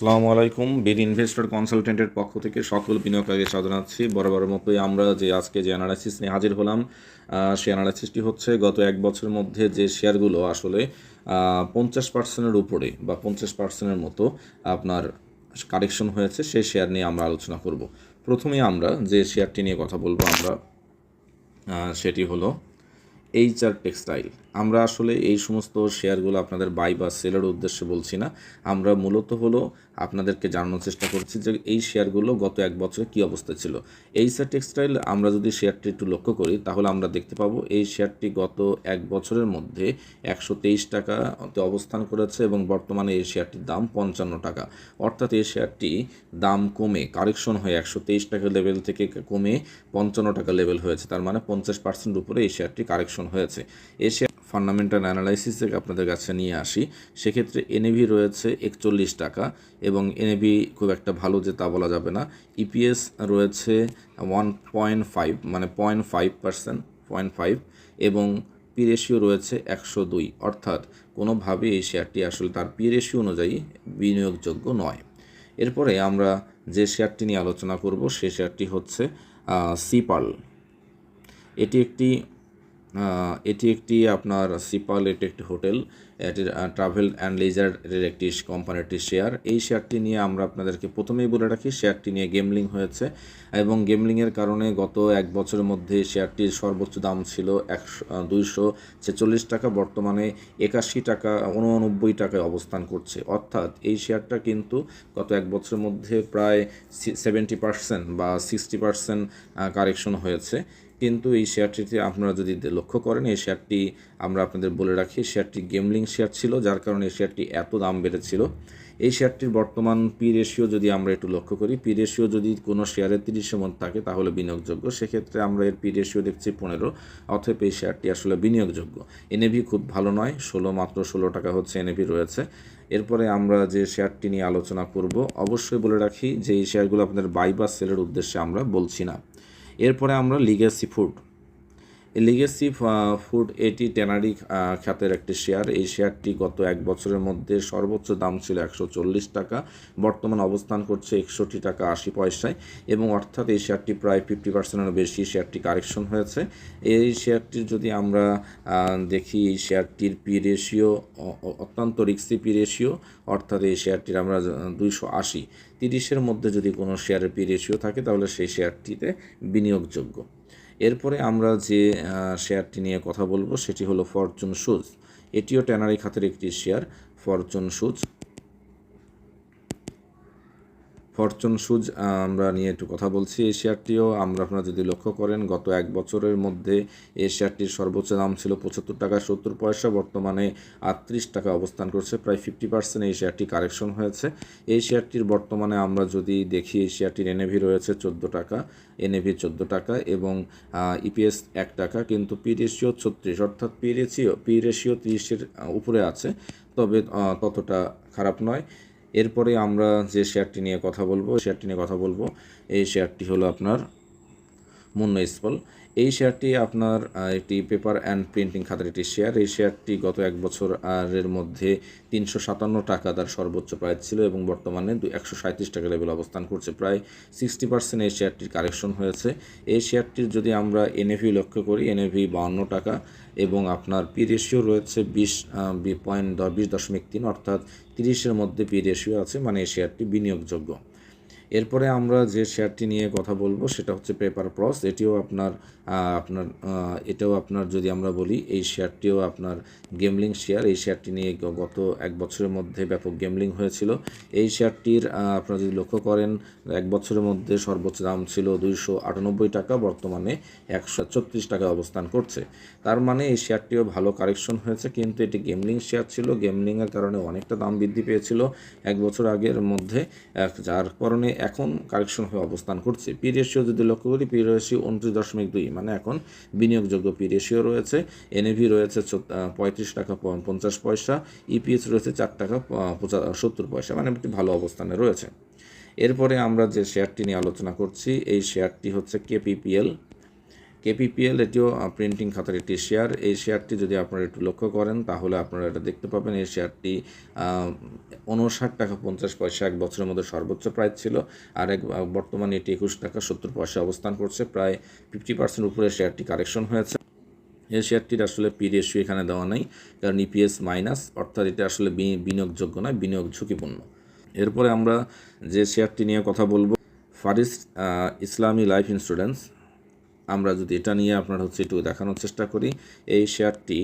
আসসালামু আলাইকুম। বিড ইনভেস্টর কনসালটেন্টের পক্ষ থেকে সকল বিনিয়োগকারীকে জানাচ্ছি। বরাবর মতোই আমরা যে আজকে যে অ্যানালাইসিস নিয়ে হাজির হলাম সেই অ্যানালাইসিসটি হচ্ছে গত এক বছরের মধ্যে যে শেয়ারগুলো আসলে পঞ্চাশ পার্সেন্টের উপরে বা পঞ্চাশ পার্সেন্টের মতো আপনার কারেকশন হয়েছে, সেই শেয়ার নিয়ে আমরা আলোচনা করব। প্রথমে আমরা যে শেয়ারটি নিয়ে কথা বলব আমরা সেটি হলো এইচআর টেক্সটাইল আমরা আসলে এই সমস্ত শেয়ারগুলো আপনাদের বাই বা সেলের উদ্দেশ্যে বলছি না। আমরা মূলত হলো আপনাদেরকে জানানোর চেষ্টা করছি যে এই শেয়ারগুলো গত এক বছরে কী অবস্থা ছিল। এই এইচআর টেক্সটাইল আমরা যদি শেয়ারটি একটু লক্ষ্য করি, তাহলে আমরা দেখতে পাবো এই শেয়ারটি গত এক বছরের মধ্যে একশো তেইশ টাকাতে অবস্থান করেছে এবং বর্তমানে এই শেয়ারটির দাম পঞ্চান্ন টাকা। অর্থাৎ এই শেয়ারটি দাম কমে কারেকশন হয়ে একশো তেইশ টাকা লেভেল থেকে কমে পঞ্চান্ন টাকা লেভেল হয়েছে। তার মানে পঞ্চাশ পার্সেন্ট উপরে এই শেয়ারটি কারেকশন হয়েছে। এই শেয়ার ফান্ডামেন্টাল অ্যানালাইসিস থেকে আপনাদের কাছে নিয়ে আসি। সেক্ষেত্রে এনএভি রয়েছে একচল্লিশ টাকা এবং এনএভি খুব একটা ভালো যে তা বলা যাবে না। ইপিএস রয়েছে ওয়ান পয়েন্ট ফাইভ মানে point five percent point five এবং পি রেশিও রয়েছে একশো দুই। অর্থাৎ কোনোভাবে এই শেয়ারটি আসলে তার পি রেশিও অনুযায়ী বিনিয়োগযোগ্য নয়। এরপরে আমরা যে শেয়ারটি নিয়ে আলোচনা করব, সে শেয়ারটি হচ্ছে সিপাল এটি একটি এটি একটি আপনার সিপাল এটি একটি হোটেল। এটি ট্রাভেল অ্যান্ড লেজারের একটি কোম্পানিটির শেয়ার। এই শেয়ারটি নিয়ে আমরা আপনাদেরকে প্রথমেই বলে রাখি, শেয়ারটি নিয়ে গেমলিং হয়েছে এবং গেমলিংয়ের কারণে গত এক বছরের মধ্যে শেয়ারটির সর্বোচ্চ দাম ছিল একশো দুইশো ছেচল্লিশ টাকা, বর্তমানে একাশি টাকা, উননব্বই টাকায় অবস্থান করছে। অর্থাৎ এই শেয়ারটা কিন্তু গত এক বছরের মধ্যে প্রায় সেভেন্টি পার্সেন্ট বা সিক্সটি পার্সেন্ট কারেকশন হয়েছে। কিন্তু এই শেয়ারটিতে আপনারা যদি লক্ষ্য করেন, এই শেয়ারটি আমরা আপনাদের বলে রাখি শেয়ারটি গেমলিং শেয়ার ছিল, যার কারণে এই শেয়ারটি এত দাম বেড়েছিল। এই শেয়ারটির বর্তমান পি রেশিও যদি আমরা একটু লক্ষ্য করি পি রেশিও যদি কোনো শেয়ারের তিরিশের মধ্যে থাকে, তাহলে বিনিয়োগযোগ্য। সেক্ষেত্রে আমরা এর পি রেশিও দেখছি পনেরো অথবা এই শেয়ারটি আসলে বিনিয়োগযোগ্য। এনএভি খুব ভালো নয়, ষোলো মাত্র ষোলো টাকা হচ্ছে এনএভি রয়েছে। এরপরে আমরা যে শেয়ারটি নিয়ে আলোচনা করব, অবশ্যই বলে রাখি যে এই শেয়ারগুলো আপনাদের বাই বা সেলের উদ্দেশ্যে আমরা বলছি না। এরপরে আমরা লিগেসি ফুড লিগেসি ফুড এটি ট্যানারি খাতের একটি শেয়ার। এই শেয়ারটি গত এক বছরের মধ্যে সর্বোচ্চ দাম ছিল একশো চল্লিশ টাকা। বর্তমান অবস্থান করছে একষট্টি টাকা আশি পয়সায় এবং অর্থাৎ এই শেয়ারটি প্রায় ফিফটি পার্সেন্টেরও বেশি। শেয়ারটি কারেকশন হয়েছে। এই শেয়ারটির যদি আমরা দেখি, এই শেয়ারটির পি রেশিও অত্যন্ত রিক্সি পি রেশিও, অর্থাৎ এই শেয়ারটির আমরা দুইশো আশি। তিরিশের মধ্যে যদি কোনো শেয়ারের পি রেশিও থাকে, তাহলে সেই শেয়ারটিতে বিনিয়োগযোগ্য। এরপরে আমরা যে শেয়ারটি নিয়ে কথা বলব সেটি হলো ফরচুন শুজ এটিও ট্যানারি খাতের একটি share Fortune Shoes Fortune Shoes আমরা নিয়ে একটু কথা বলছি এই শেয়ারটিও আমরা আপনারা যদি লক্ষ্য করেন, গত এক বছরের মধ্যে এই শেয়ারটির সর্বোচ্চ দাম ছিল পঁচাত্তর টাকা সত্তর পয়সা, বর্তমানে আটত্রিশ টাকা অবস্থান করছে, প্রায় ফিফটি পার্সেন্ট এই শেয়ারটি কারেকশন হয়েছে। এই শেয়ারটির বর্তমানে আমরা যদি দেখি, এই শেয়ারটির এনএভি রয়েছে চোদ্দ টাকা এনএভি চোদ্দ টাকা এবং ইপিএস এক টাকা, কিন্তু পি রেশিও ছত্রিশ, অর্থাৎ পি রেশিও পি রেশিও তিরিশের উপরে আছে। তবে ততটা খারাপ নয়। এরপরে আমরা যে শেয়ারটি নিয়ে কথা বলব, শেয়ারটি নিয়ে কথা বলব, এই শেয়ারটি হলো আপনার মুন্না ইস্পল এই শেয়ারটি আপনার একটি পেপার অ্যান্ড প্রিন্টিং খাতের একটি শেয়ার এই শেয়ারটি গত এক বছর আর এর মধ্যে তিনশো সাতান্ন টাকা তার সর্বোচ্চ প্রাইস ছিল এবং বর্তমানে একশো সাঁত্রিশ টাকা লেভেল অবস্থান করছে। প্রায় সিক্সটি পার্সেন্ট এই শেয়ারটির কারেকশন হয়েছে। এই শেয়ারটির যদি আমরা এনএভি লক্ষ্য করি এনএভি বাউন্ন টাকা এবং আপনার পি রেশিও রয়েছে বিশ পয়েন্ট বিশ দশমিক তিন, অর্থাৎ তিরিশের মধ্যে পি রেশিও আছে মানে এই শেয়ারটি বিনিয়োগযোগ্য। এরপরে আমরা যে শেয়ারটি নিয়ে কথা বলব সেটা হচ্ছে পেপার প্রস। এটিও আপনার আপনার এটাও আপনার যদি আমরা বলি, এই শেয়ারটিও আপনার গেমলিং শেয়ার এই শেয়ারটি নিয়ে গত এক বছরের মধ্যে ব্যাপক গেমলিং হয়েছিল। এই শেয়ারটির আপনারা যদি লক্ষ্য করেন, এক বছরের মধ্যে সর্বোচ্চ দাম ছিল দুইশো আটানব্বই টাকা, বর্তমানে একশো ছত্রিশ টাকা অবস্থান করছে। তার মানে এই শেয়ারটিও ভালো কারেকশন হয়েছে, কিন্তু এটি গেমলিং শেয়ার ছিল। গেমলিংয়ের কারণে অনেকটা দাম বৃদ্ধি পেয়েছিল এক বছর আগের মধ্যে যার কারণে এখন কারেকশন হয়ে অবস্থান করছে। পি রেশিও যদি লক্ষ্য করি, পি রেশিও উনত্রিশ দশমিক দুই। মানে এখন বিনিয়োগযোগ্য পি রেশিও রয়েছে, এনএভি রয়েছে পঁয়ত্রিশ টাকা পঞ্চাশ পয়সা, ইপিএস রয়েছে চার টাকা সত্তর পয়সা। মানে একটি ভালো অবস্থানে রয়েছে। এরপরে আমরা যে শেয়ারটি নিয়ে আলোচনা করছি, এই শেয়ারটি হচ্ছে কেপিপিএল। কেপিপিএল এটিও প্রিন্টিং খাতার একটি শেয়ার এই শেয়ারটি যদি আপনারা একটু লক্ষ্য করেন, তাহলে আপনারা এটা দেখতে পাবেন। এই শেয়ারটি উনষাট টাকা পঞ্চাশ পয়সা এক বছরের মধ্যে সর্বোচ্চ প্রাইস ছিল আর এক বর্তমানে এটি একুশ টাকা সত্তর পয়সা অবস্থান করছে। প্রায় ফিফটি পার্সেন্ট উপরে শেয়ারটি কারেকশন হয়েছে। এই শেয়ারটির আসলে পি রেশিও এখানে দেওয়া নাই, কারণ ইপিএস মাইনাস অর্থাৎ এটা আসলে বিনিয়োগযোগ্য নয়, বিনিয়োগ ঝুঁকিপূর্ণ। এরপরে আমরা যে শেয়ারটি নিয়ে কথা বলব, ফারিস ইসলামী লাইফ ইন্স্যুরেন্স আমরা যদি এটা নিয়ে আপনার হচ্ছে একটু দেখানোর চেষ্টা করি, এই শেয়ারটি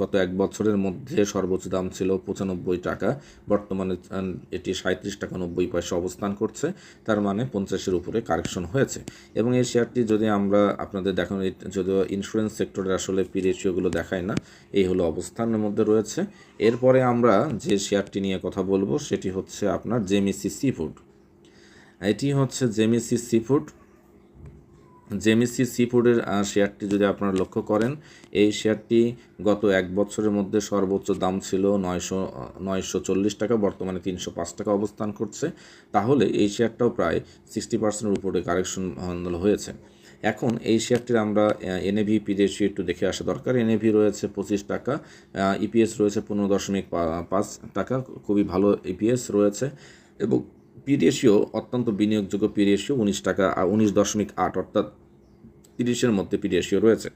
গত এক বছরের মধ্যে সর্বোচ্চ দাম ছিল পঁচানব্বই টাকা, বর্তমানে এটি সাঁত্রিশ টাকা নব্বই পয়সা অবস্থান করছে, তার মানে পঞ্চাশের উপরে কারেকশন হয়েছে। এবং এই শেয়ারটি যদি আমরা আপনাদের দেখানো যদিও ইন্স্যুরেন্স সেক্টরের আসলে পি রেশিওগুলো দেখায় না, এই হলো অবস্থানের মধ্যে রয়েছে। এরপরে আমরা যে শেয়ারটি নিয়ে কথা বলব, সেটি হচ্ছে আপনার জেমিসি সি ফুড এটি হচ্ছে Gemini sea food Gemini sea ফুডের শেয়ারটি যদি আপনারা লক্ষ্য করেন, এই শেয়ারটি গত এক বছরের মধ্যে সর্বোচ্চ দাম ছিল নয়শো নয়শো চল্লিশ টাকা, বর্তমানে তিনশো পাঁচ টাকা অবস্থান করছে। তাহলে এই শেয়ারটাও প্রায় সিক্সটি পার্সেন্টের উপরে কারেকশন হয়েছে। এখন এই শেয়ারটির আমরা এনএভি পি একটু দেখে আসা দরকার। এনএভি রয়েছে পঁচিশ টাকা ইপিএস রয়েছে পনেরো দশমিক পাঁচ টাকা, খুবই ভালো ইপিএস রয়েছে এবং পি রেশিও অত্যন্ত বিনিয়োগযোগ্য পি রেশিও উনিশ টাকা উনিশ দশমিক আট, অর্থাৎ তিরিশের মধ্যে পি রেশিও রয়েছে।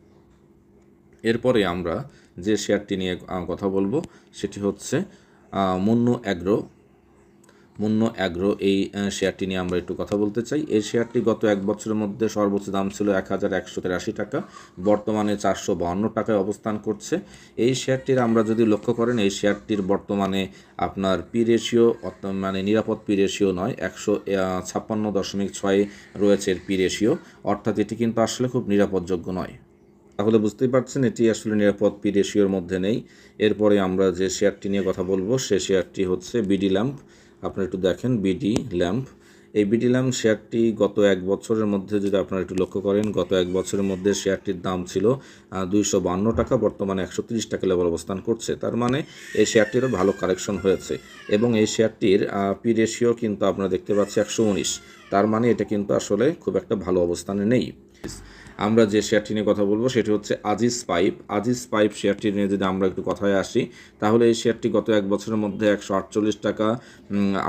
এরপরে আমরা যে শেয়ারটি নিয়ে কথা বলব, সেটি হচ্ছে মন্নু অ্যাগ্রো মুন্নু অ্যাগ্রো এই শেয়ারটি নিয়ে আমরা একটু কথা বলতে চাই। এই শেয়ারটি গত এক বছরের মধ্যে সর্বোচ্চ দাম ছিল এক হাজার একশো টাকা, বর্তমানে চারশো বাহান্ন টাকায় অবস্থান করছে। এই শেয়ারটির আমরা যদি লক্ষ্য করেন, এই শেয়ারটির বর্তমানে আপনার পি রেশিও মানে নিরাপদ পি রেশিও নয়, একশো ছাপ্পান্ন দশমিক ছয় রয়েছে এর পি রেশিও। অর্থাৎ এটি কিন্তু আসলে খুব নিরাপদযোগ্য নয়। তাহলে বুঝতেই পারছেন, এটি আসলে নিরাপদ পি রেশিওর মধ্যে নেই। এরপরে আমরা যে শেয়ারটি নিয়ে কথা বলব, সে শেয়ারটি হচ্ছে বিডি ল্যাম্প। আপনারা একটু দেখেন বিডি ল্যাম্প এই বিডি ল্যাম্প শেয়ারটি গত এক বছরের মধ্যে যদি আপনারা একটু লক্ষ্য করেন, গত এক বছরের মধ্যে শেয়ারটির দাম ছিল দুইশো টাকা, বর্তমানে একশো তিরিশ টাকা লেভেল অবস্থান করছে। তার মানে এই শেয়ারটিরও ভালো কারেকশন হয়েছে এবং এই শেয়ারটির পি রেশিও কিন্তু আপনারা দেখতে পাচ্ছি একশো উনিশ। তার মানে এটা কিন্তু আসলে খুব একটা ভালো অবস্থানে নেই। আমরা যে শেয়ারটি নিয়ে কথা বলব সেটি হচ্ছে আজিজ পাইপ। আজিজ পাইপ শেয়ারটি নিয়ে যদি আমরা একটু কথায় আসি, তাহলে এই শেয়ারটি গত এক বছরের মধ্যে একশো আটচল্লিশ টাকা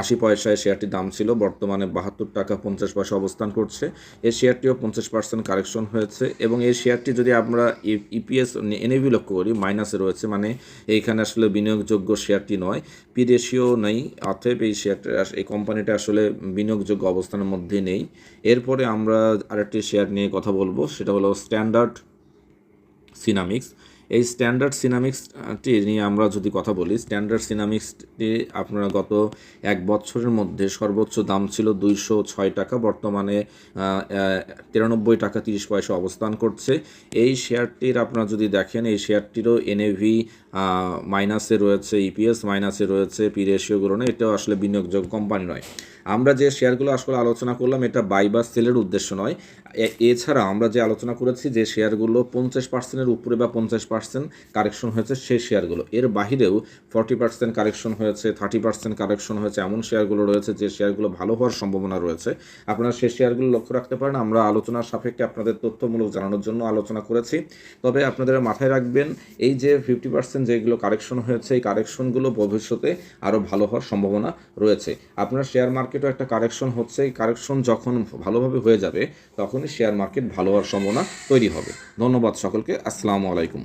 আশি পয়সায় শেয়ারটির দাম ছিল, বর্তমানে বাহাত্তর টাকা পঞ্চাশ পয়সা অবস্থান করছে। এই শেয়ারটিও পঞ্চাশ পার্সেন্ট কারেকশন হয়েছে এবং এই শেয়ারটি যদি আমরা ইপিএস এনএভি লক্ষ্য করি, মাইনাসে রয়েছে মানে এইখানে আসলে বিনিয়োগযোগ্য শেয়ারটি নয় পি রেশিও নেই, অতএব এই শেয়ারটা এই কোম্পানিটা আসলে বিনিয়োগযোগ্য অবস্থানের মধ্যে নেই। এরপরে আমরা আরেকটি শেয়ার নিয়ে কথা বলব সেটা হলো স্ট্যান্ডার্ড সিনামিক্স এই স্ট্যান্ডার্ড সিনামিক্সটি নিয়ে আমরা যদি কথা বলি স্ট্যান্ডার্ড সিনামিক্সটি আপনারা গত এক বছরের মধ্যে সর্বোচ্চ দাম ছিল দুইশো ছয় টাকা, বর্তমানে তিরানব্বই টাকা তিরিশ পয়সা অবস্থান করছে। এই শেয়ারটির আপনারা যদি দেখেন, এই শেয়ারটিরও এনএভি মাইনাসে রয়েছে ইপিএস মাইনাসে রয়েছে পি রেশিওগুলো না এটাও আসলে বিনিয়োগযোগ্য কোম্পানি নয়। আমরা যে শেয়ারগুলো আসলে আলোচনা করলাম, এটা বাই বা সেলের উদ্দেশ্য নয়। এছাড়া আমরা যে আলোচনা করেছি, যে শেয়ারগুলো পঞ্চাশ পার্সেন্টের উপরে বা পঞ্চাশ পার্সেন্ট কারেকশন হয়েছে সেই শেয়ারগুলো এর বাহিরেও ফর্টি পার্সেন্ট কারেকশন হয়েছে থার্টি পার্সেন্ট কারেকশন হয়েছে, এমন শেয়ারগুলো রয়েছে যে শেয়ারগুলো ভালো হওয়ার সম্ভাবনা রয়েছে। আপনারা সেই শেয়ারগুলো লক্ষ্য রাখতে পারেন, আমরা আলোচনার সাপেক্ষে আপনাদের তথ্যমূলক জানানোর জন্য আলোচনা করেছি। তবে আপনাদের মাথায় রাখবেন, এই যে ফিফটি পার্সেন্ট যেগুলো কারেকশন হয়েছে, এই কারেকশনগুলো ভবিষ্যতে আরও ভালো হওয়ার সম্ভাবনা রয়েছে। আপনার শেয়ার মার্কেটও একটা কারেকশন হচ্ছে, এই কারেকশন যখন ভালোভাবে হয়ে যাবে, তখনই শেয়ার মার্কেট ভালো হওয়ার সম্ভাবনা তৈরি হবে। ধন্যবাদ সকলকে, আসসালামু আলাইকুম।